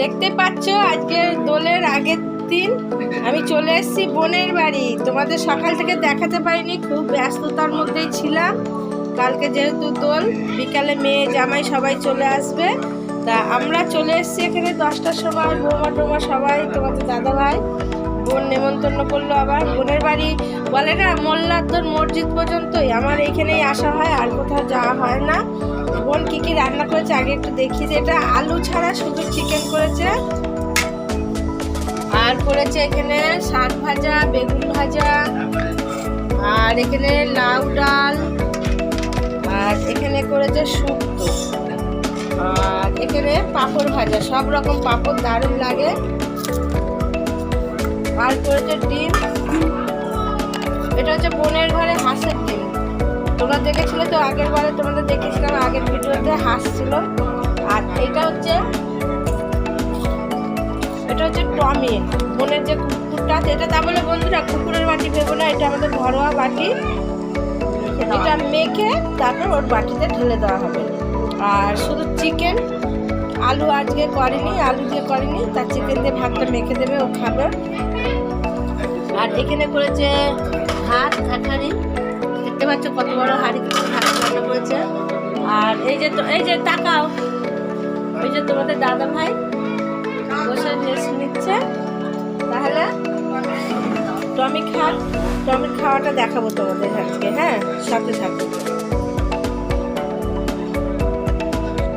দেখতে পাচ্ছ আজকে দোলের আগের দিন? আমি চলে এসেছি বোনের বাড়ি। তোমাদের সকাল থেকে দেখাতে পারিনি, খুব ব্যস্ততার মধ্যেই ছিলাম। কালকে যেহেতু দোল, বিকালে মেয়ে জামাই সবাই চলে আসবে। তা আমরা চলে এসেছি এখানে দশটার সময়, বৌমা টোমা সবাই, তোমাদের দাদা ভাই বোন নেমন্তন্ন করল আবার। বোনের বাড়ি বলে না মোল্লাদ্দর মসজিদ পর্যন্তই। আমার এইখানেই আসা হয়, আর কোথাও যাওয়া হয় না। বোন কি কি রান্না করেছে? আগে একটু দেখি যে এটা আলু ছাড়া শুধু চিকেন করেছে। আর করেছে এখানে শাক ভাজা, বেগুন ভাজা, আর এখানে লাউ ডাল, আর এখানে করেছে শুক্তো। আর এখানে পাঁপড় ভাজা, সব রকম পাঁপড় দারুণ লাগে। আর করেছে ডিম। এটা হচ্ছে বোনের ঘরে হাঁসের ডিম। তোমরা দেখেছিলে তো আগের বারে তোমাদের দেখেছিলাম, আগের ভিডিওতে হাঁস ছিল আর এটা হচ্ছে এটা হচ্ছে টমি বোনের যে কুকুরটা এটা তা বলে বন্ধুরা, কুকুরের বাটি ভেবো না, এটা আমাদের ঘরোয়া বাটি। এটা মেখে তারপর ওর বাটিতে ঢেলে দেওয়া হবে। আর শুধু চিকেন, আলু আজকে করেনি, আলু দিয়ে করেনি, তার চিকেন দিয়ে ভাতটা মেখে দেবে, ও খাবে। আর এখানে করেছে ভাত হাঁড়ি দেখতে পাচ্ছ কত বড় হাড়ি ভাত রান্না করেছে। আর এই যে এই যে তাকাও। ওই যে তোমাদের দাদা ভাই বসে রেস্ট নিচ্ছে। তাহলে টমি খান টমির খাওয়াটা দেখাবো তোমাদের আজকে হ্যাঁ? সাথে সাথে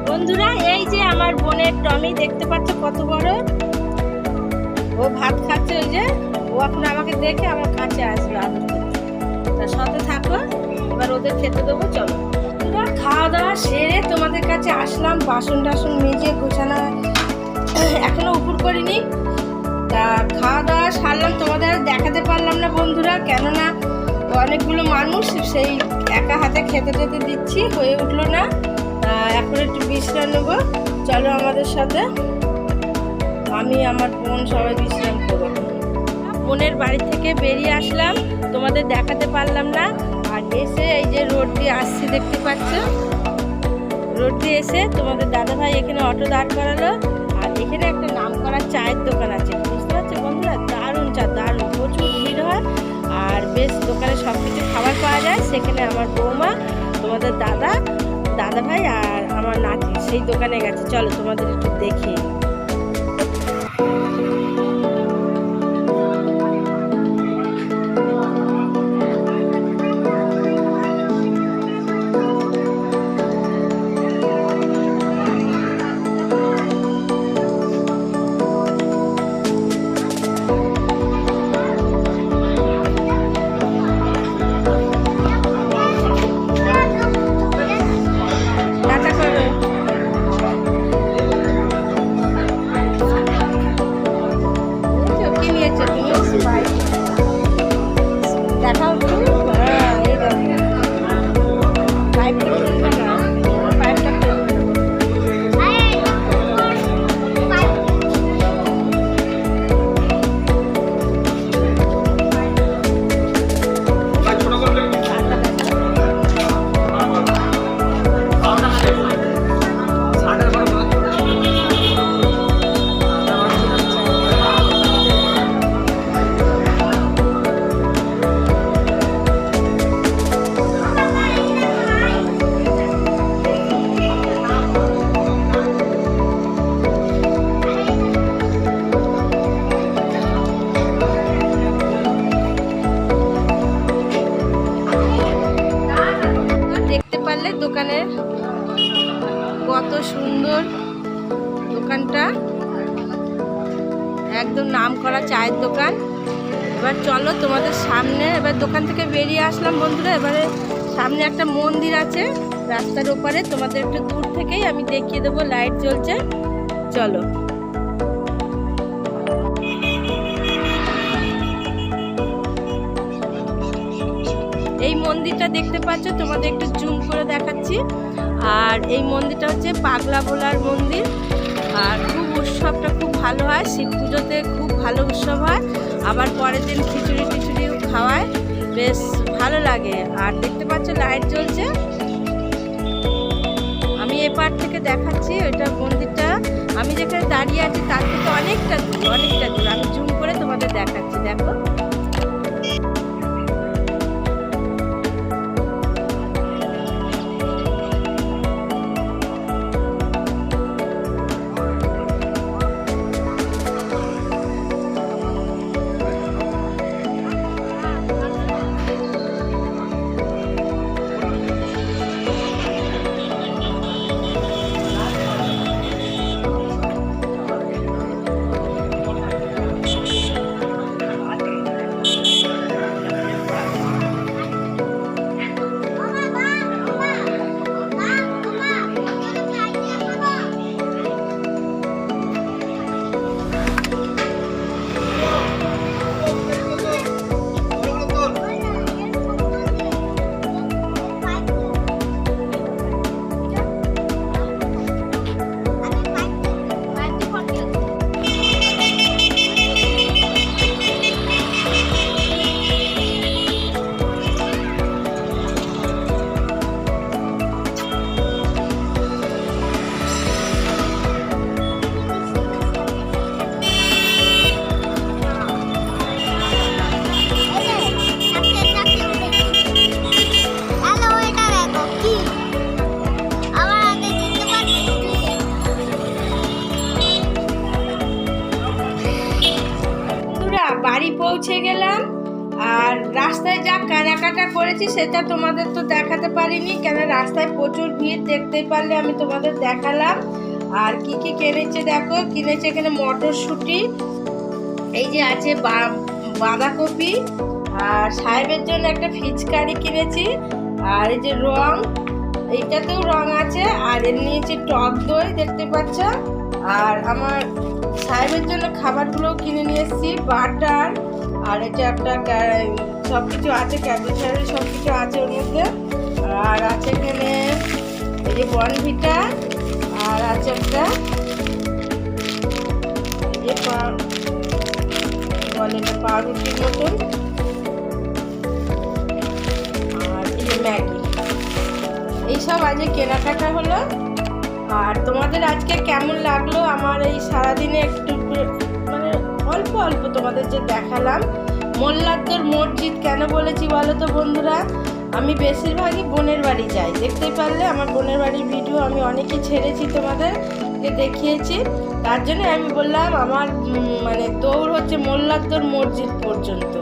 বন্ধুরা, এই যে আমার বোনের টমি, দেখতে পাচ্ছ কত বড়? ও ভাত খাচ্ছে, ওই যে। ও এখন আমাকে দেখে আমার কাছে আসবে সাথে থাকো, এবার ওদের খেতে দেবো, চলো। এবার খাওয়া দাওয়া সেরে তোমাদের কাছে আসলাম, বাসন টাসন মেজে গোছানো। এখনও উপর করিনি। তা খাওয়া দাওয়া সারলাম, তোমাদের আর দেখাতে পারলাম না বন্ধুরা, কেননা অনেকগুলো মানুষ সেই একা হাতে খেতে খেতে দিচ্ছি, হয়ে উঠল না। এখন একটু বিশ্রাম নেব। চলো আমাদের সাথে। আমি, আমার বোন সবাই বিশ্রাম করব বোনের বাড়ি থেকে বেরিয়ে আসলাম। তোমাদের দেখাতে পারলাম না। আর এসে এই যে রোড দিয়ে আসছি, দেখতে পাচ্ছ? রোড দিয়ে এসে তোমাদের দাদা ভাই এখানে অটো দাঁড় করালো। আর এখানে একটা নাম করা চায়ের দোকান আছে, বুঝতে পারছ বন্ধুরা? দারুণ চা, দারুণ, প্রচুর ভিড় হয়। আর বেশ দোকানে সব কিছু খাবার পাওয়া যায়। সেখানে আমার বৌমা, তোমাদের দাদা দাদা ভাই আর আমার নাতি সেই দোকানে গেছে। চলো তোমাদের একটু দেখি। দোকানটা। একদম নাম করা চায়ের দোকান। এবার চলো তোমাদের সামনে, এবার দোকান থেকে বেরিয়ে আসলাম বন্ধুরা। এবারে সামনে একটা মন্দির আছে, রাস্তার ওপারে। তোমাদের একটু দূর থেকেই আমি দেখিয়ে দেবো, লাইট জ্বলছে। চলো। এই মন্দিরটা দেখতে পাচ্ছ, তোমাদের একটু জুম করে দেখাচ্ছি। আর এই মন্দিরটা হচ্ছে পাগলা বোলার মন্দির। আর খুব উৎসবটা খুব ভালো হয়, শিব পুজোতে খুব ভালো উৎসব হয়। আবার পরের দিন খিচুড়ি টিচুড়িও খাওয়ায়। বেশ ভালো লাগে। আর দেখতে পাচ্ছ লাইট জ্বলছে। আমি এপার থেকে দেখাচ্ছি ওইটা মন্দিরটা। আমি যেখানে দাঁড়িয়ে আছি তার থেকে অনেকটা দূর অনেকটা দূর। আমি জুম করে তোমাদের দেখাচ্ছি, দেখো। বাড়ি পৌঁছে গেলাম, আর রাস্তায় যা কেনাকাটা করেছি সেটা তোমাদের তো দেখাতে পারিনি, কেন রাস্তায় প্রচুর ভিড় দেখতে পারলে আমি তোমাদের দেখালাম। আর কি কি কিনেছে দেখো, কিনেছে এখানে মটরশুঁটি, এই যে আছে বাঁধাকপি, আর সাহেবের জন্য একটা ফিচকারি কিনেছি, আর এই যে রং, এইটাতেও রং আছে, আর এর নিয়েছি টক দই দেখতে পাচ্ছ, আর আমার সাহেবের জন্য খাবারগুলো কিনে নিয়ে এসেছি, বাটার, আর এটা একটা সব কিছু আছে ক্যাবেচারি সব কিছু আছে ওর মধ্যে। আর আছে এখানে এই যে বনভিটা, আর আছে একটা পাউরুটির মতন। আর এই ম্যাগি। এইসব আজকে কেনাকাটা হলো। আর তোমাদের আজকে কেমন লাগল আমার এই সারাদিনে একটু মানে অল্প অল্প তোমাদের যে দেখালাম। মোল্লাদ্দর মসজিদ কেন বলেছি বলো তো বন্ধুরা? আমি বেশিরভাগই বোনের বাড়ি যাই। দেখতে পারলে আমার বোনের বাড়ির ভিডিও আমি অনেকে ছেড়েছি তোমাদেরকে দেখিয়েছি। তার জন্য আমি বললাম, আমার মানে দৌড় হচ্ছে মোল্লাদ্দর মসজিদ পর্যন্ত।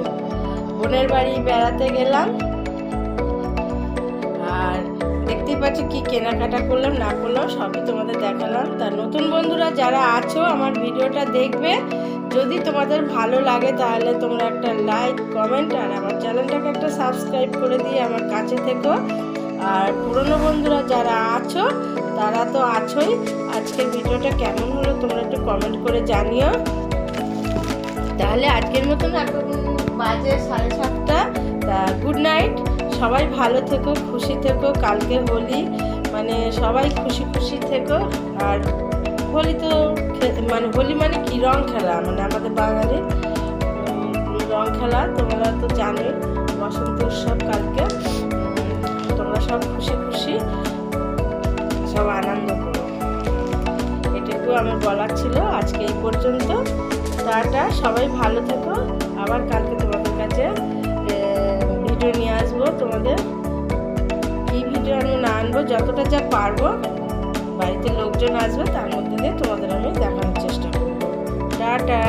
বোনের বাড়ি বেড়াতে গেলাম। দেখতেই পাচ্ছ কি কেনাকাটা করলাম, না করলাম, সবই তোমাদের দেখালাম। তা নতুন বন্ধুরা যারা আছো, আমার ভিডিওটা দেখবে। যদি তোমাদের ভালো লাগে, তাহলে তোমরা একটা লাইক কমেন্ট আর আমার চ্যানেলটাকে একটা সাবস্ক্রাইব করে দিয়ে আমার কাছে থেকো। আর পুরনো বন্ধুরা যারা আছো, তারা তো আছোই। আজকের ভিডিওটা কেমন হলো, তোমরা একটু কমেন্ট করে জানিও। তাহলে আজকের মতন এখন বাজে সাড়ে সাতটা। তা গুড নাইট সবাই ভালো থেকো, খুশি থেকো, কালকে হোলি। মানে সবাই খুশি খুশি থেকো। আর হোলি তো মানে হোলি মানে কি? রং খেলা। মানে আমাদের বাঙালি রং খেলা। তোমরা তো জানোই, বসন্ত উৎসব কালকে। তোমরা সব খুশি খুশি, সব আনন্দ করো। এটুকু আমার বলার ছিল। আজকে এই পর্যন্ত। টাটা, সবাই ভালো থেকো। আবার কালকে তোমাদের কাছে ভিডিও নিয়ে আসব তোমাদের। এই ভিডিও আমি না আনব, যতটা যা পারব বাড়িতে লোকজন আসবে, তার মধ্যে দিয়ে তোমাদের আমি দেখানোর চেষ্টা করব। টাটা।